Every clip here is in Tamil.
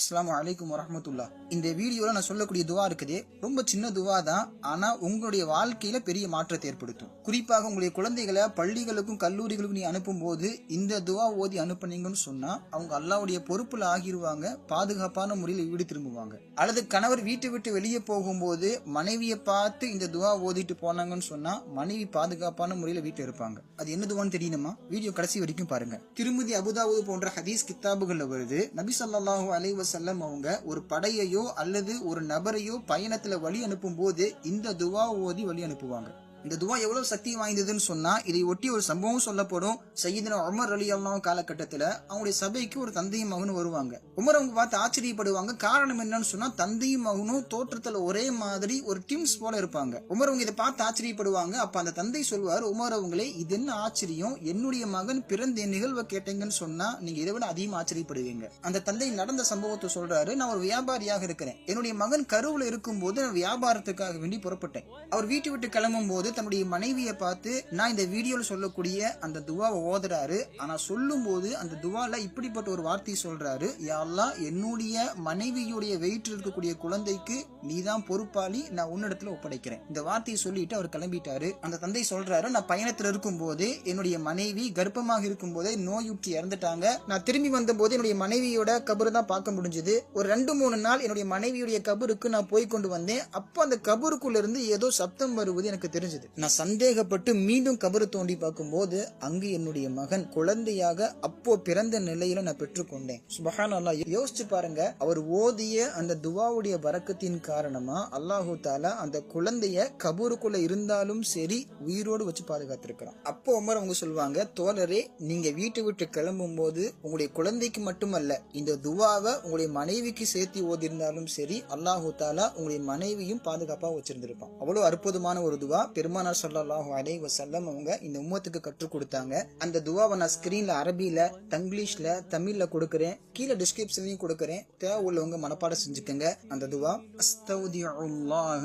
அஸ்லாம் அலைக்கும் வரமத்துல்லா இந்த வீடியோல நான் சொல்லக்கூடிய துவா இருக்குது. ரொம்ப சின்ன துவா தான். ஆனா உங்களுடைய வாழ்க்கையில பெரிய மாற்றத்தை ஏற்படுத்தும். குறிப்பாக உங்களுடைய குழந்தைகளை பள்ளிகளுக்கும் கல்லூரிகளுக்கும் நீ அனுப்பும் போது இந்த துவா ஓதி அனுப்புனீங்கன்னு சொன்னா அவங்க அல்லாவுடைய பொறுப்புல ஆகிருவாங்க. பாதுகாப்பான முறையில் வீடு திரும்புவாங்க. அல்லது கணவர் வீட்டை விட்டு வெளியே போகும்போது மனைவியை பார்த்து இந்த துவா ஓதிட்டு போனாங்கன்னு சொன்னா மனைவி பாதுகாப்பான முறையில் வீட்டில் இருப்பாங்க அது என்ன துவான்னு தெரியணுமா? வீடியோ கடைசி வரைக்கும் பாருங்க. திருமதி அபுதாவு போன்ற ஹதீஸ் கித்தாபுகள்ல வருது. நபி சல்லாஹூ அலைஹி செல்லம் அவங்க ஒரு படையையோ அல்லது ஒரு நபரையோ பயணத்துல வழி அனுப்பும் போது இந்த துவா ஓதி வழி அனுப்புவாங்க. இந்த துவா எவ்வளவு சக்தி வாய்ந்ததுன்னு சொன்னா இதை ஒட்டி ஒரு சம்பவம் சொல்லப்படும். சையீதன உமர் அலி அல்லா காலகட்டத்துல அவங்களுடைய சபைக்கு ஒரு தந்தையும் மகனும் வருவாங்க. உமர் அவங்க பார்த்து ஆச்சரியப்படுவாங்க. காரணம் என்னன்னு சொன்னா தந்தையும் மகனும் தோற்றத்துல ஒரே மாதிரி ஒரு டிம்ஸ் போல இருப்பாங்க. உமர் அவங்க இதை பார்த்து ஆச்சரியப்படுவாங்க. அப்ப அந்த தந்தை சொல்வார் உமர் அவங்களே இது என்ன ஆச்சரியம்? என்னுடைய மகன் பிறந்த நிகழ்வை கேட்டீங்கன்னு சொன்னா நீங்க இதை விட அதிகமா ஆச்சரியப்படுவீங்க. அந்த தந்தை நடந்த சம்பவத்தை சொல்றாரு நான் ஒரு வியாபாரியாக இருக்கிறேன். என்னுடைய மகன் கருவுல இருக்கும்போது நான் வியாபாரத்துக்காக வேண்டி புறப்பட்டேன். அவர் வீட்டு விட்டு கிளம்பும் போது தன்னுடைய மனைவியை பார்த்து நான் இந்த வீடியோவில் சொல்லக்கூடிய அந்த துவாவை ஓதுறாரு. ஆனா சொல்லும் போது அந்த துவால இப்படிப்பட்ட ஒரு வார்த்தை சொல்றாரு. யாழ்லா என்னுடைய மனைவியுடைய வெயிற்றில் இருக்கக்கூடிய குழந்தைக்கு நீதான் பொறுப்பாளி. நான் உன்னிடத்துல ஒப்படைக்கிறேன். இந்த வார்த்தையை சொல்லிட்டு அவர் கிளம்பிட்டாரு. அந்த தந்தை சொல்றாரு நான் பயணத்துல இருக்கும் போது என்னுடைய மனைவி கர்ப்பமாக இருக்கும் போதே நோயுற்றி இறந்துட்டாங்க. நான் திரும்பி வந்த போது என்னுடைய மனைவியோட கபரு தான் பார்க்க முடிஞ்சது. ஒரு ரெண்டு மூணு நாள் என்னுடைய மனைவியுடைய கபருக்கு நான் போய் கொண்டு வந்தேன். அப்போ அந்த கபருக்குள்ள இருந்து ஏதோ சப்தம் வருவது எனக்கு தெரிஞ்சது. நான் சந்தேகப்பட்டு மீண்டும் கபரு தோண்டி பார்க்கும்போது அங்கு என்னுடைய மகன் குழந்தையாக அப்போ பிறந்த நிலையில நான் பெற்றுக்கொண்டேன். சுபஹான் அல்லா யோசிச்சு பாருங்க. அவர் ஓதிய அந்த துவாவுடைய வரக்கத்தின் காரணமா அல்லாஹூ தாலா அந்த குழந்தைய கபூருக்குள்ள இருந்தாலும் சரி உயிரோடு வச்சு பாதுகாத்திருக்கிறான். அப்போ உமர் அவங்க சொல்லுவாங்க தோழரே நீங்க வீட்டை விட்டு கிளம்பும் போது உங்களுடைய குழந்தைக்கு மட்டுமல்ல இந்த துவாவை உங்களுடைய மனைவிக்கு சேர்த்து ஓதிருந்தாலும் சரி அல்லாஹூ தாலா உங்களுடைய மனைவியும் பாதுகாப்பா வச்சிருந்திருப்பான். அவ்வளவு அற்புதமான ஒரு துவா. பெருமானார் ஸல்லல்லாஹு அலை வசல்லம் அவங்க இந்த உம்மத்துக்கு கற்றுக் கொடுத்தாங்க. அந்த துவாவை நான் ஸ்கிரீன்ல அரபியில தங்கிலீஷ்ல தமிழ்ல கொடுக்கறேன். கீழே டிஸ்கிரிப்ஷன்லயும் கொடுக்கறேன். தேவை உள்ளவங்க மனப்பாடம் செஞ்சுக்கோங்க. அந்த துவா அஸ்தௌதியுல்லாஹ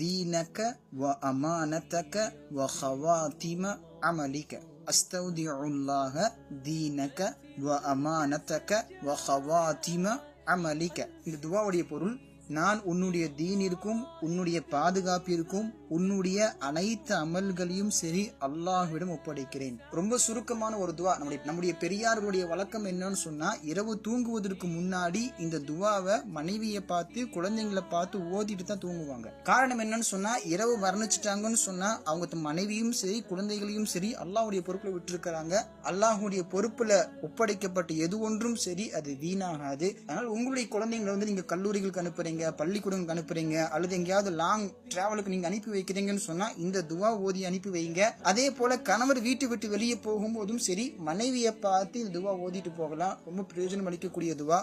தீனக வ அமானதக வ ஹவாத்திம அமலிக அஸ்தௌதியுல்லாஹ தீனக வ அமானதக வ ஹவாத்திம அமலிக இந்த துவாவுடைய பொருள் நான் உன்னுடைய தீனிற்கும் உன்னுடைய பாதுகாப்பிற்கும் உன்னுடைய அனைத்து அமல்களையும் சரி அல்லாஹ்விடம் ஒப்படைக்கிறேன். ரொம்ப சுருக்கமான ஒரு துவா. நம்முடைய நம்முடைய பெரியார்களுடைய வழக்கம் என்னன்னு சொன்னா இரவு தூங்குவதற்கு முன்னாடி இந்த துவாவை மனைவியை பார்த்து குழந்தைங்களை பார்த்து ஓதிட்டு தான் தூங்குவாங்க. காரணம் என்னன்னு சொன்னா இரவு வர்ணிச்சிட்டாங்கன்னு சொன்னா அவங்க மனைவியும் சரி குழந்தைகளையும் சரி அல்லாஹுடைய பொறுப்புல விட்டுருக்கிறாங்க. அல்லாஹுடைய பொறுப்புல ஒப்படைக்கப்பட்ட எது ஒன்றும் சரி அது வீணாகாது. அதனால உங்களுடைய குழந்தைங்களை வந்து நீங்க கல்லூரிகளுக்கு அனுப்புறீங்க. பள்ளிக்கூடங்களுக்கு அனுப்புறீங்க அல்லது எங்கேயாவது லாங் டிராவலுக்கு நீங்க அனுப்பி வைக்கிறீங்கன்னு சொன்னா இந்த துவா ஓதி அனுப்பி வைங்க. அதே போல கணவர் வீட்டு விட்டு வெளியே போகும்போதும் சரி மனைவியை பார்த்து இந்த துவா ஓதிட்டு போகலாம். ரொம்ப பிரயோஜனம் அளிக்கக்கூடிய துவா.